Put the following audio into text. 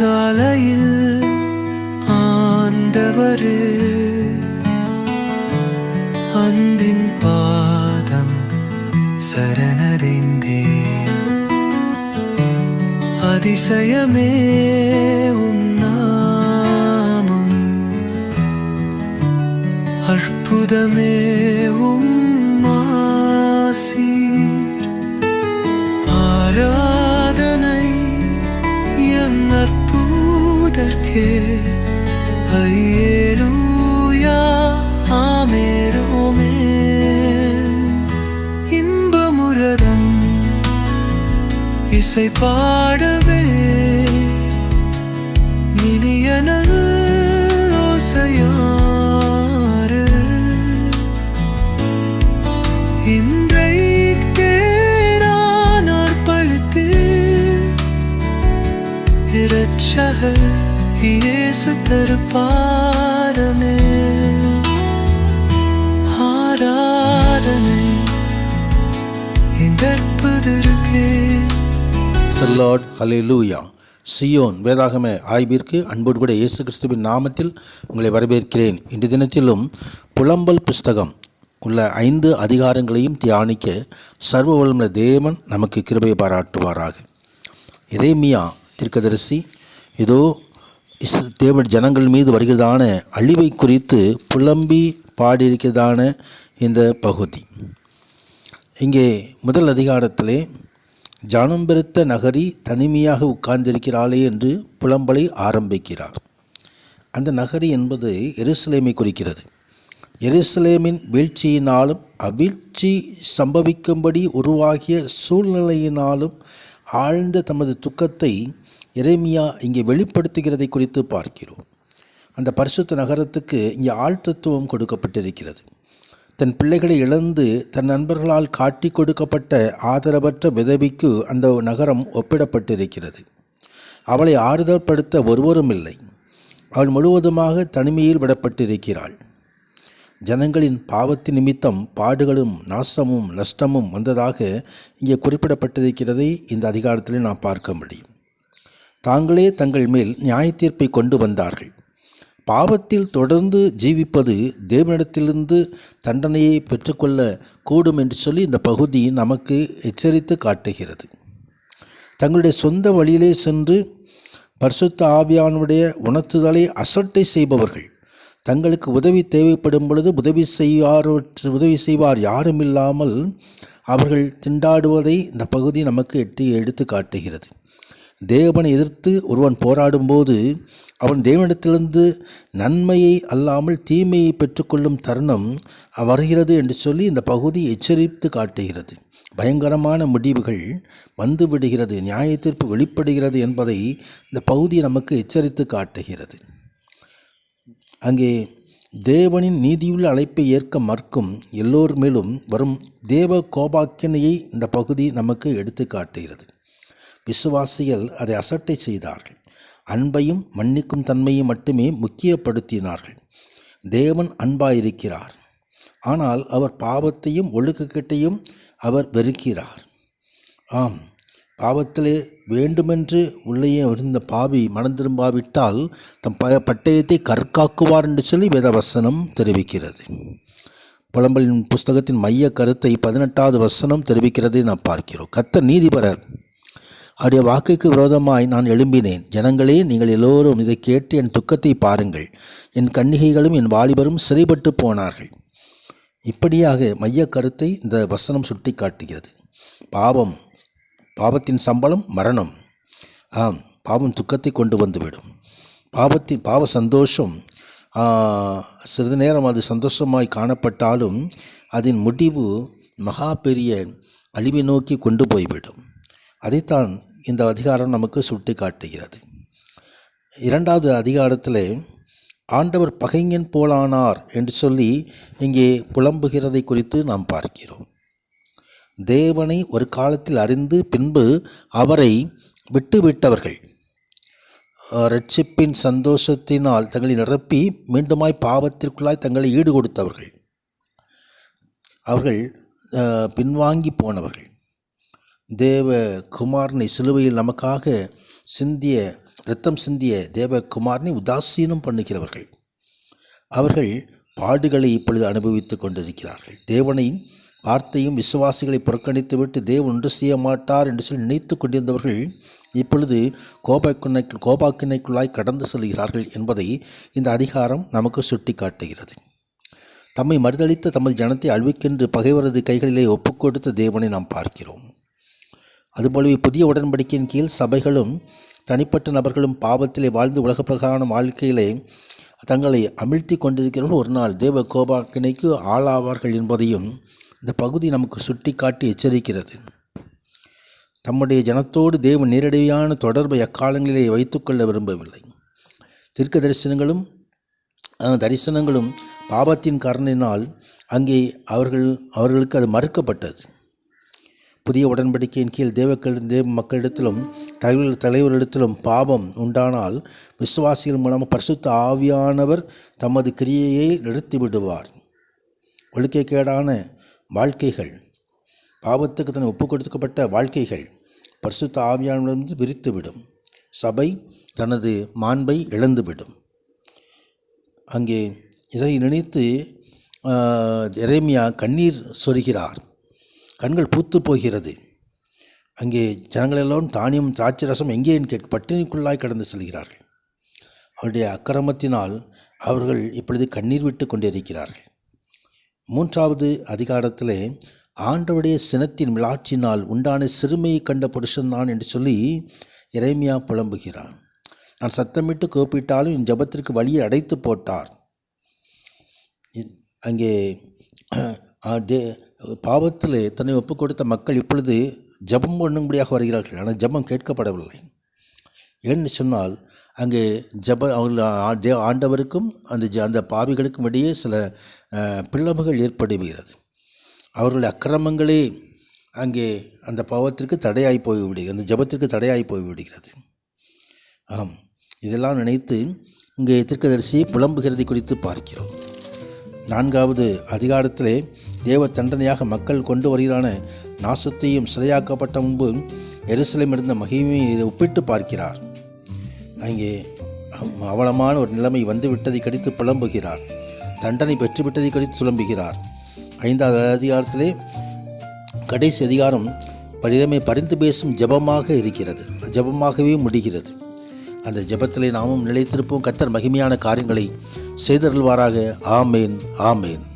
அதிகாலையில் ஆண்டவரு அன்பின் பாதம் சரணடைந்தேன். அதிசயமே உம் நாமம் அற்புதமே உம் மாசி அற்புதற்கே ஐயேலூயா ஆமேரோமே இன்பமுரதம் இசை பாடவே இந்த அற்புதருக்கே லார்ட் சியோன் வேதாகம ஆய்விற்கு அன்போடு கூட இயேசு கிறிஸ்துவின் நாமத்தில் உங்களை வரவேற்கிறேன். இன்று தினத்திலும் புலம்பல் புஸ்தகம் உள்ள ஐந்து அதிகாரங்களையும் தியானிக்க சர்வ வல்லமுள்ள தேவன் நமக்கு கிருபை பாராட்டுவாராக. எரேமியா திருக்கதரிசி இதோ இஸ் தேவ ஜனங்கள் மீது வருகிறதான அழிவை குறித்து புலம்பி பாடியிருக்கிறதான இந்த பகுதி. இங்கே முதல் அதிகாரத்திலே ஜானம் பெருத்த நகரி தனிமையாக உட்கார்ந்திருக்கிறாளே என்று புலம்பலை ஆரம்பிக்கிறார். அந்த நகரி என்பது எருசலேமை குறிக்கிறது. எருசலேமின் வீழ்ச்சியினாலும் அவிழ்ச்சி சம்பவிக்கும்படி உருவாகிய சூழ்நிலையினாலும் ஆழ்ந்த தமது துக்கத்தை எரேமியா இங்கே வெளிப்படுத்துகிறதை குறித்து பார்க்கிறோம். அந்த பரிசுத்த நகரத்துக்கு இங்கே ஆழ்த்தத்துவம் கொடுக்கப்பட்டிருக்கிறது. தன் பிள்ளைகளை இழந்து தன் நண்பர்களால் காட்டி கொடுக்கப்பட்ட ஆதரவற்ற விதவிக்கு அந்த நகரம் ஒப்பிடப்பட்டிருக்கிறது. அவளை ஆறுதல்படுத்த ஒருவரும் இல்லை. அவள் முழுவதுமாக தனிமையில் விடப்பட்டிருக்கிறாள். ஜனங்களின் பாவத்தின் நிமித்தம் பாடுகளும் நாசமும் நஷ்டமும் வந்ததாக இங்கே குறிப்பிடப்பட்டிருக்கிறதை இந்த அதிகாரத்தில் நாம் பார்க்க முடியும். தாங்களே தங்கள் மேல் நியாய தீர்ப்பை கொண்டு வந்தார்கள். பாவத்தில் தொடர்ந்து ஜீவிப்பது தேவனிடத்திலிருந்து தண்டனையை பெற்றுக்கொள்ள கூடும் என்று சொல்லி இந்த பகுதி நமக்கு எச்சரித்து காட்டுகிறது. தங்களுடைய சொந்த வழியிலே சென்று பரிசுத்த ஆவியானுடைய உணர்த்துதலை அசட்டை செய்பவர்கள் தங்களுக்கு உதவி தேவைப்படும் பொழுது உதவி செய்வார் உதவி செய்வார் யாரும் இல்லாமல் அவர்கள் திண்டாடுவதை இந்த பகுதி நமக்கு எட்டி எடுத்து காட்டுகிறது. தேவனை எதிர்த்து ஒருவன் போராடும்போது அவன் தேவனிடத்திலிருந்து நன்மையை அல்லாமல் தீமையை பெற்றுக்கொள்ளும் தருணம் வருகிறது என்று சொல்லி இந்த பகுதி எச்சரித்து காட்டுகிறது. பயங்கரமான முடிவுகள் வந்துவிடுகிறது நியாய தீர்ப்பு வெளிப்படுகிறது என்பதை இந்த பகுதி நமக்கு எச்சரித்து காட்டுகிறது. அங்கே தேவனின் நீதியுள்ள அழைப்பை ஏற்க மறுக்கும் எல்லோர் மேலும் வரும் தேவ கோபாக்கினையை இந்த பகுதி நமக்கு எடுத்து காட்டுகிறது. விசுவாசிகள் அதை அசட்டை செய்தார்கள். அன்பையும் மன்னிக்கும் தன்மையை மட்டுமே முக்கியப்படுத்தினார்கள். தேவன் அன்பாயிருக்கிறார். ஆனால் அவர் பாவத்தையும் ஒழுக்கக்கட்டையும் அவர் வெறுக்கிறார். ஆம் பாவத்திலே வேண்டுமென்று உள்ளே இருந்த பாவி மனந்திரும்பாவிட்டால் தம் ப பட்டயத்தை கற்காக்குவார் என்று சொல்லி வேதவசனம் தெரிவிக்கிறது. புலம்பலின் புஸ்தகத்தின் மைய கருத்தை பதினெட்டாவது வசனம் தெரிவிக்கிறதை நாம் பார்க்கிறோம். கத்த நீதிபரர். அவருடைய வாக்குக்கு விரோதமாய் நான் எழும்பினேன். ஜனங்களே நீங்கள் எல்லோரும் இதை கேட்டு என் துக்கத்தை பாருங்கள். என் கன்னிகைகளும் என் வாலிபரும் சிறைப்பட்டு போனார்கள். இப்படியாக மைய கருத்தை இந்த வசனம் சுட்டி காட்டுகிறது பாவம் பாவத்தின் சம்பளம் மரணம். ஆம் பாவம் துக்கத்தை கொண்டு வந்துவிடும். பாவத்தின் பாவ சந்தோஷம் சிறிது நேரம் அது சந்தோஷமாய் காணப்பட்டாலும் அதன் முடிவு மகா பெரிய அழிவை நோக்கி கொண்டு போய்விடும். அதைத்தான் இந்த அதிகாரம் நமக்கு சுட்டி காட்டுகிறது இரண்டாவது அதிகாரத்தில் ஆண்டவர் பகைஞன் போலானார் என்று சொல்லி இங்கே புலம்புகிறதை குறித்து நாம் பார்க்கிறோம். தேவனை ஒரு காலத்தில் அறிந்து பின்பு அவரை விட்டுவிட்டவர்கள். ரட்சிப்பின் சந்தோஷத்தினால் தங்களை நிரப்பி மீண்டுமாய் பாவத்திற்குள்ளாய் தங்களை ஈடு கொடுத்தவர்கள் அவர்கள் பின்வாங்கி போனவர்கள். தேவ குமாரனை சிலுவையில் நமக்காக சிந்திய இரத்தம் சிந்திய தேவகுமாரனை உதாசீனம் பண்ணுகிறவர்கள். அவர்கள் பாடுகளை இப்பொழுது அனுபவித்துக் கொண்டிருக்கிறார்கள். தேவனையும் வார்த்தையும் விசுவாசிகளை புறக்கணித்துவிட்டு தேவன் ஒன்று செய்ய மாட்டார் என்று சொல்லி நினைத்து கொண்டிருந்தவர்கள் இப்பொழுது கோபாக்கிணை கோபாக்கிணைக்குள்ளாய் கடந்து செல்கிறார்கள் என்பதை இந்த அதிகாரம் நமக்கு சுட்டி காட்டுகிறது தம்மை மறுதளித்த தமது ஜனத்தை அழிவுக்கென்று பகைவரது கைகளிலே ஒப்புக்கொடுத்த தேவனை நாம் பார்க்கிறோம். அதுபோலவே புதிய உடன்படிக்கையின் கீழ் சபைகளும் தனிப்பட்ட நபர்களும் பாவத்திலே வாழ்ந்து உலக பிரகான வாழ்க்கையிலே தங்களை அமிழ்த்தி கொண்டிருக்கிறவர்கள். ஒரு நாள் தேவ கோபாக்கினைக்கு ஆளாவார்கள் என்பதையும் இந்த பகுதி நமக்கு சுட்டி காட்டி எச்சரிக்கிறது. தம்முடைய ஜனத்தோடு தேவ நேரடியான தொடர்பை அக்காலங்களிலே வைத்துக்கொள்ள விரும்பவில்லை. தீர்க்க தரிசனங்களும் தரிசனங்களும் பாவத்தின் காரணத்தினால் அங்கே அவர்கள் அவர்களுக்கு அது மறுக்கப்பட்டது. புதிய உடன்படிக்கையின் கீழ் தேவக்கள் தேவ மக்களிடத்திலும் தலைவர் தலைவரிடத்திலும் பாவம் உண்டானால் விசுவாசிகள் மூலம் பரிசுத்த ஆவியானவர் தமது கிரியையை நிறுத்தி விடுவார் ஒழுக்கைக்கேடான வாழ்க்கைகள் பாவத்துக்கு தன்னை ஒப்புக் கொடுக்கப்பட்ட வாழ்க்கைகள் பரிசுத்த ஆவியானவரிலிருந்து விரித்துவிடும். சபை தனது மாண்பை இழந்துவிடும். அங்கே இதை நினைத்து ஆஹ், எரேமியா கண்ணீர் சொருகிறார். கண்கள் பூத்து போகிறது. அங்கே ஜனங்களெல்லாம் தானியம் திராட்சை ரசம் எங்கே என்று கேட்டு பட்டினிக்குள்ளாய் கடந்து செல்கிறார்கள். அவருடைய அக்கிரமத்தினால் அவர்கள் இப்பொழுது கண்ணீர் விட்டு கொண்டிருக்கிறார்கள். மூன்றாவது அதிகாரத்திலே ஆண்டவுடைய சினத்தின் விளாட்சினால் உண்டான சிறுமையை கண்ட புருஷன்தான் என்று சொல்லி இறைமையா புலம்புகிறான். நான் சத்தமிட்டு கூப்பிட்டாலும் என் ஜபத்திற்கு வழியை அடைத்து போட்டார். அங்கே பாவத்தில் தன்னை ஒப்புக் கொடுத்த மக்கள் இப்பொழுது ஜெபம் பண்ணும்படியாக வருகிறார்கள். ஆனால் ஜெபம் கேட்கப்படவில்லை. ஏன்னு சொன்னால் அங்கே ஜப அவர்கள் தே- ஆண்டவருக்கும் அந்த ஜ அந்த பாவிகளுக்கும் இடையே சில பிளவுகள் ஏற்படுகிறது. அவர்களுடைய அக்கிரமங்களே அங்கே அந்த பாவத்திற்கு தடையாய் போய்விடுகிறது அந்த ஜபத்திற்கு தடையாய் போய்விடுகிறது. ஆம். இதெல்லாம் நினைத்து இங்கே திருக்கதரிசி புலம்புகிறது குறித்து பார்க்கிறோம். நான்காவது அதிகாரத்திலே தேவ தண்டனையாக மக்கள் கொண்டு வருகிறான நாசத்தையும் சிறையாக்கப்பட்ட முன்பு எருசலேம் இருந்த மகிமையை இதை ஒப்பிட்டு பார்க்கிறார். அங்கே அவலமான ஒரு நிலைமை வந்துவிட்டதை கடித்து புலம்புகிறார். தண்டனை பெற்றுவிட்டதை கடித்து சுலம்புகிறார். ஐந்தாவது அதிகாரத்திலே கடைசி அதிகாரம் பரிதமை பரிந்து பேசும் ஜெபமாக இருக்கிறது. ஜெபமாகவே முடிகிறது. அந்த ஜெபத்திலே நாமும் நிலைத்திருப்போம். கத்தர் மகிமையான காரியங்களை செய்தருள்வாராக. ஆமேன் ஆமேன்.